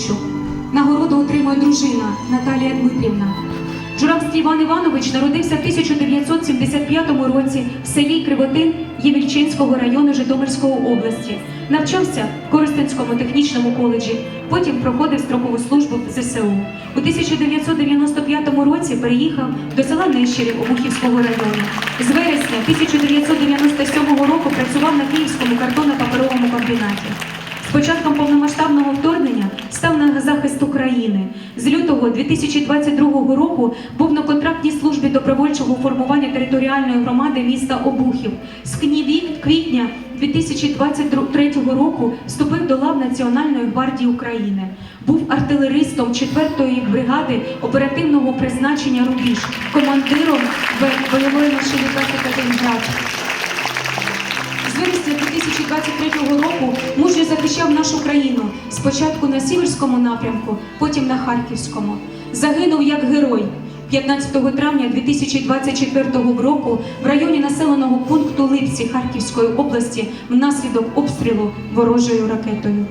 Кременчук. Нагороду отримує дружина Наталія Дмитрівна. Журавський Іван Іванович народився в 1975 році в селі Кривотин Ємільчинського району Житомирської області. Навчався в Коростенському технічному коледжі, потім проходив строкову службу в ЗСУ. У 1995 році переїхав до села Нищерів Обухівського району. З вересня 1997 року працював на Київському картонно-паперовому комбінаті. Початком повномасштабного вторгнення став на захист України. З лютого 2022 року був на контрактній службі добровольчого формування територіальної громади міста Обухів. З квітня 2023 року вступив до лав Національної гвардії України. Був артилеристом 4-ї бригади оперативного призначення Рубіж, командиром бойової машини «Категорій захищав нашу країну спочатку на Сіверському напрямку, потім на Харківському. Загинув як герой 15 травня 2024 року в районі населеного пункту Липці Харківської області внаслідок обстрілу ворожою ракетою.